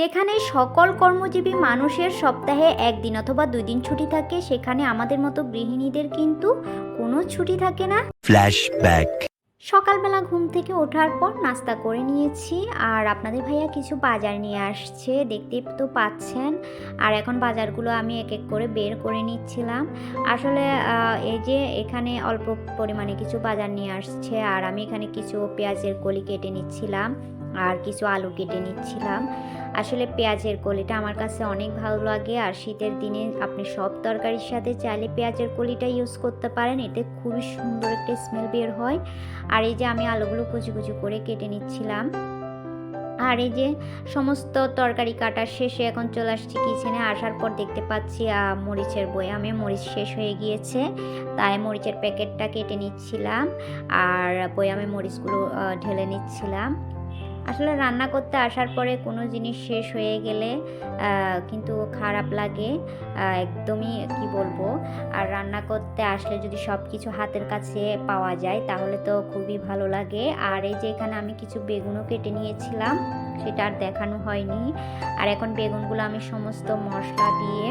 যেখানে সকল কর্মজীবী মানুষের সপ্তাহে একদিন অথবা দুই দিন ছুটি থাকে সেখানে আমাদের মতো গৃহিণীদের কিন্তু কোনো ছুটি থাকে না। Flashback. সকালবেলা ঘুম থেকে ওঠার পর নাস্তা করে নিয়েছি আর আপনাদের ভাইয়া কিছু বাজার নিয়ে আসছে দেখতে তো পাচ্ছেন। আর এখন বাজারগুলো আমি এক এক করে বের করে নিচ্ছিলাম। আসলে এই যে এখানে অল্প পরিমাণে কিছু বাজার নিয়ে আসছে আর আমি এখানে কিছু পেঁয়াজের কলি কেটে নিচ্ছিলাম। আর কিছু আলু কেটে নিচ্ছিলাম। আসলে পেঁয়াজের কলিটা আমার কাছে অনেক ভালো লাগে, আর শীতের দিনে আপনি সব তরকারির সাথে চাইলে পেঁয়াজের কলিটা ইউজ করতে পারেন, এতে খুবই সুন্দর একটা স্মেল বের হয়। আর এই যে আমি আলুগুলো কুচি কুচি করে কেটে নিচ্ছিলাম। আর এই যে সমস্ত তরকারি কাটার শেষে এখন চলে আসছি কিচেনে আসার পর দেখতে পাচ্ছি মরিচের বয়ামে মরিচ শেষ হয়ে গিয়েছে, তাই মরিচের প্যাকেটটা কেটে নিচ্ছিলাম। আর বয়ামে মরিচগুলো ঢেলে নিচ্ছিলাম। আসলে রান্না করতে আসার পরে কোনো জিনিস শেষ হয়ে গেলে কিন্তু খারাপ লাগে একদমই কি বলব? আর রান্না করতে আসলে যদি সব কিছু হাতের কাছে পাওয়া যায়, তাহলে তো খুবই ভালো লাগে। আর এই যে এখানে আমি কিছু বেগুনও কেটে নিয়েছিলাম, সেটা আর দেখানো হয়নি। আর এখন বেগুনগুলো আমি সমস্ত মশলা দিয়ে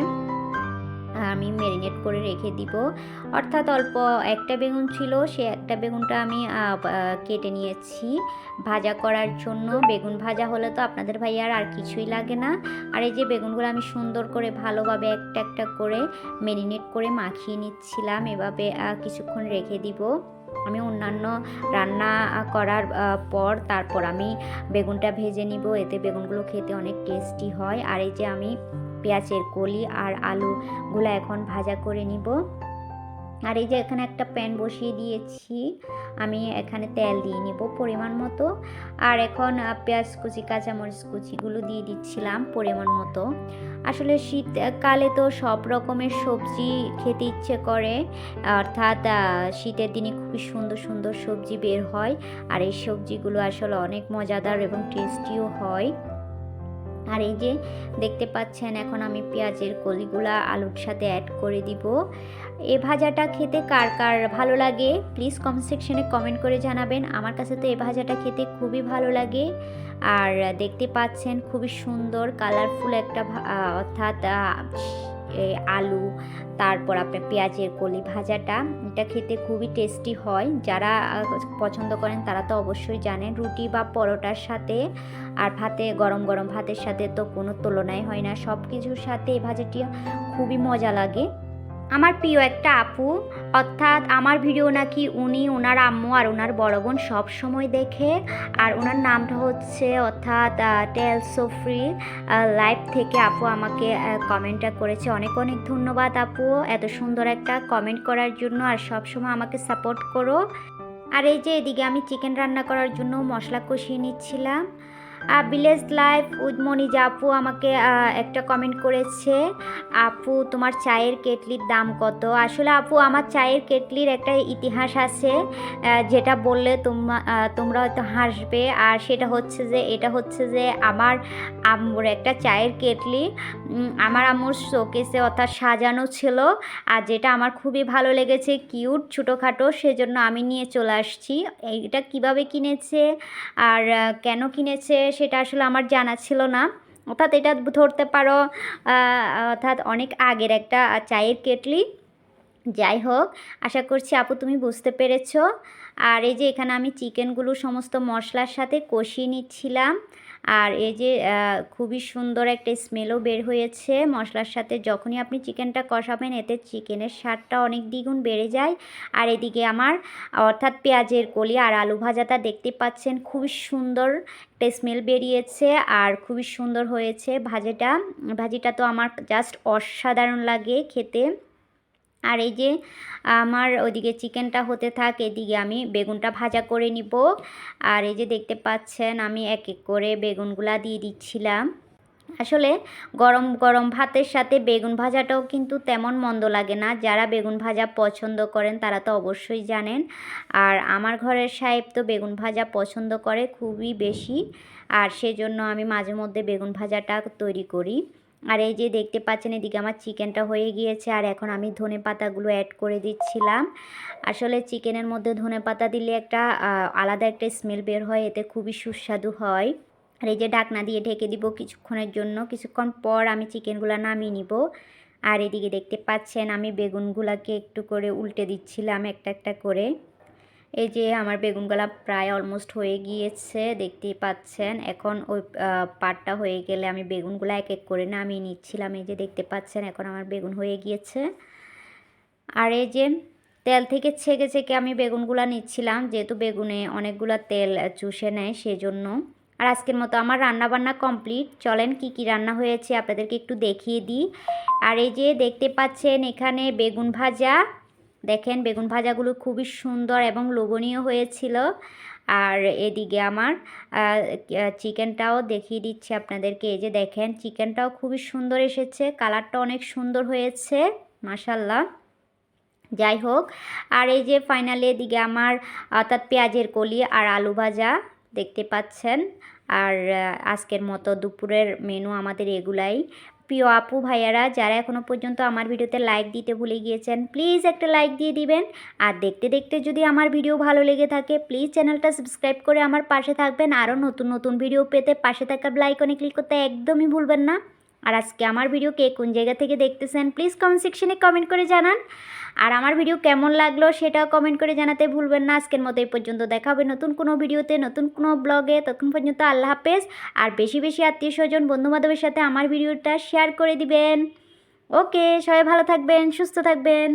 আমি ম্যারিনেট করে রেখে দিব। অর্থাৎ অল্প একটা বেগুন ছিল, সে একটা বেগুনটা আমি কেটে নিয়েছি। ভাজা করার জন্য বেগুন ভাজা হলে তো আপনাদের ভাইয়ার আর আর কিছুই লাগে না। আর এই যে বেগুনগুলো আমি সুন্দর করে ভালোভাবে একটা একটা করে ম্যারিনেট করে মাখিয়ে নিচ্ছিলাম, এভাবে কিছুক্ষণ রেখে দিব। আমি অন্যান্য রান্না করার পর তারপর আমি বেগুনটা ভেজে নিব। এতে বেগুনগুলো খেতে অনেক টেস্টি হয়। আর এই যে আমি পেঁয়াজের কলি আর আলুগুলো এখন ভাজা করে নিব। আর এই যে এখানে একটা প্যান বসিয়ে দিয়েছি, আমি এখানে তেল দিয়ে নিব পরিমাণ মতো। আর এখন পেঁয়াজ কুচি, কাঁচামরিচ কুচিগুলো দিয়ে দিচ্ছিলাম পরিমাণ মতো। আসলে শীতকালে তো সব রকমের সবজি খেতে ইচ্ছে করে। অর্থাৎ শীতের দিনে খুবই সুন্দর সুন্দর সবজি বের হয়। আর এই সবজিগুলো আসলে অনেক মজাদার এবং টেস্টিও হয়। আর এই যে দেখতে পাচ্ছেন, এখন আমি পেঁয়াজের কলিগুলা আলুর সাথে অ্যাড করে দিব। এ ভাজাটা খেতে কার কার ভালো লাগে প্লিজ কমেন্ট সেকশনে কমেন্ট করে জানাবেন। আমার কাছে তো এ ভাজাটা খেতে খুবই ভালো লাগে। আর দেখতে পাচ্ছেন, খুবই সুন্দর কালারফুল একটা অর্থাৎ আলু, তারপর আপনার পেঁয়াজের কলি ভাজাটা, এটা খেতে খুবই টেস্টি হয়। যারা পছন্দ করেন তারা তো অবশ্যই জানেন রুটি বা পরোটার সাথে আর ভাতে, গরম গরম ভাতের সাথে তো কোনো তুলনাই হয় না। সব কিছুর সাথে এই ভাজাটি খুবই মজা লাগে। আমার প্রিয় একটা আপু, অর্থাৎ আমার ভিডিও নাকি উনি, ওনার আম্মু আর ওনার বড় বোন সব সময় দেখে। আর ওনার নামটা হচ্ছে, অর্থাৎ টেল সোফ্রি লাইভ থেকে আপু আমাকে কমেন্টটা করেছে। অনেক অনেক ধন্যবাদ আপু, এত সুন্দর একটা কমেন্ট করার জন্য। আর সব সময় আমাকে সাপোর্ট করো। আর এই যে এদিকে আমি চিকেন রান্না করার জন্য মশলা কষিয়ে নিচ্ছিলাম। ভিলেজ লাইফ উইথ মনিজা আপু আমাকে একটা কমেন্ট করেছে, আপু তোমার চায়ের কেটলির দাম কত? আসলে আপু আমার চায়ের কেটলির একটা ইতিহাস আছে যেটা বললে তোমরা তোমরা হয়তো হাসবে। আর সেটা হচ্ছে যে, এটা হচ্ছে যে, আমার আম্মুর একটা চায়ের কেটলি আমার আম্মুর শোকেসে অর্থাৎ সাজানো ছিল। আর যেটা আমার খুবই ভালো লেগেছে কিউট ছোটোখাটো, সেজন্য আমি নিয়ে চলে আসছি। এইটা কীভাবে কিনেছে? আর কেন কিনেছে? সেটা আসলে আমার জানা ছিল না। অর্থাৎ এটা ধরতে পারো অর্থাৎ অনেক আগের একটা চায়ের কেটলি। যাই হোক, আশা করছি আপু তুমি বুঝতে পেরেছ। আর এই যে এখানে আমি চিকেনগুলো সমস্ত মশলার সাথে কষিয়ে নিচ্ছিলাম। আর এই যে খুবই সুন্দর একটা স্মেলও বের হয়েছে মশলার সাথে। যখনই আপনি চিকেনটা কষাবেন, এতে চিকেনের স্বাদটা অনেক দ্বিগুণ বেড়ে যায়। আর এদিকে আমার, অর্থাৎ পেঁয়াজের কলি আর আলু ভাজাটা দেখতে পাচ্ছেন, খুবই সুন্দর একটা স্মেল বেরিয়েছে। আর খুবই সুন্দর হয়েছে ভাজাটা। ভাজিটা তো আমার জাস্ট অসাধারণ লাগে খেতে। আর এই যে আমার ওইদিকে চিকেনটা হতে থাক, এদিকে আমি বেগুনটা ভাজা করে নিব। আর এই যে দেখতে পাচ্ছেন, আমি এক এক করে বেগুনগুলা দিয়ে দিচ্ছিলাম। আসলে গরম গরম ভাতের সাথে বেগুন ভাজাটাও কিন্তু তেমন মন্দ লাগে না। যারা বেগুন ভাজা পছন্দ করেন, তারা তো অবশ্যই জানেন। আর আমার ঘরের সাহেব তো বেগুন ভাজা পছন্দ করে খুবই বেশি। আর সেজন্য আমি মাঝে মধ্যে বেগুন ভাজাটা তৈরি করি। আর এই যে দেখতে পাচ্ছেন, এদিকে আমার চিকেনটা হয়ে গিয়েছে, আর এখন আমি ধনে পাতাগুলো অ্যাড করে দিচ্ছিলাম। আসলে চিকেনের মধ্যে ধনে পাতা দিলে একটা আলাদা একটা স্মেল বের হয়, এতে খুবই সুস্বাদু হয়। আর এই যে ঢাকনা দিয়ে ঢেকে দিব কিছুক্ষণের জন্য, কিছুক্ষণ পর আমি চিকেনগুলো নামিয়ে নিব। আর এদিকে দেখতে পাচ্ছেন, আমি বেগুনগুলাকে একটু করে উল্টে দিচ্ছিলাম একটা একটা করে। এই যে আমার বেগুনগুলা প্রায় অলমোস্ট হয়ে গিয়েছে, দেখতেই পাচ্ছেন। এখন ওই পাটটা হয়ে গেলে আমি বেগুনগুলো এক এক করে নামিয়ে নিচ্ছিলাম। এই যে দেখতে পাচ্ছেন, এখন আমার বেগুন হয়ে গিয়েছে। আর এই যে তেল থেকে ছেঁকে ছেঁকে আমি বেগুনগুলো নিচ্ছিলাম, যেহেতু বেগুনে অনেকগুলো তেল চুষে নেয়, সেজন্য। আর আজকের মতো আমার রান্না বান্না কমপ্লিট। চলেন কি কি রান্না হয়েছে আপনাদেরকে একটু দেখিয়ে দিই। আর এই যে দেখতে পাচ্ছেন, এখানে বেগুন ভাজা দেখেন, বেগুন ভাজাগুলো খুবই সুন্দর এবং লোভনীয় হয়েছিল। আর এদিকে আমার চিকেনটাও দেখিয়ে দিচ্ছি আপনাদেরকে। এই যে দেখেন, চিকেনটাও খুবই সুন্দর এসেছে, কালারটা অনেক সুন্দর হয়েছে মাসাল্লাহ যাই হোক, আর এই যে ফাইনালি এদিকে আমার অর্থাৎ পেঁয়াজের কলি আর আলু ভাজা, দেখতে পাচ্ছেন। আর আজকের মতো দুপুরের মেনু আমাদের এগুলাই। প্রিয় আপু, ভাইয়ারা, যারা এখনও পর্যন্ত আমার ভিডিওতে লাইক দিতে ভুলে গিয়েছেন প্লিজ একটা লাইক দিয়ে দিবেন। আর দেখতে দেখতে যদি আমার ভিডিও ভালো লেগে থাকে প্লিজ চ্যানেলটা সাবস্ক্রাইব করে আমার পাশে থাকবেন। আরও নতুন নতুন ভিডিও পেতে পাশে থাকা অনেক ক্লিক করতে একদমই ভুলবেন না। আর আজকে আমার ভিডিও কে কোন জায়গা থেকে দেখতেছেন প্লিজ কমেন্ট সেকশনে কমেন্ট করে জানান। আর আমার ভিডিও কেমন লাগল সেটাও কমেন্ট করে জানাতে ভুলবেন না। আজকের মতো এই পর্যন্ত দেখা হবে নতুন কোনো ভিডিওতে, নতুন কোনো ব্লগে তখন পর্যন্ত আল্লাহ হাফেজ। আর বেশি বেশি আত্মীয় স্বজন, বন্ধুবান্ধবের সাথে আমার ভিডিওটা শেয়ার করে দিবেন। ওকে সবাই ভালো থাকবেন, সুস্থ থাকবেন।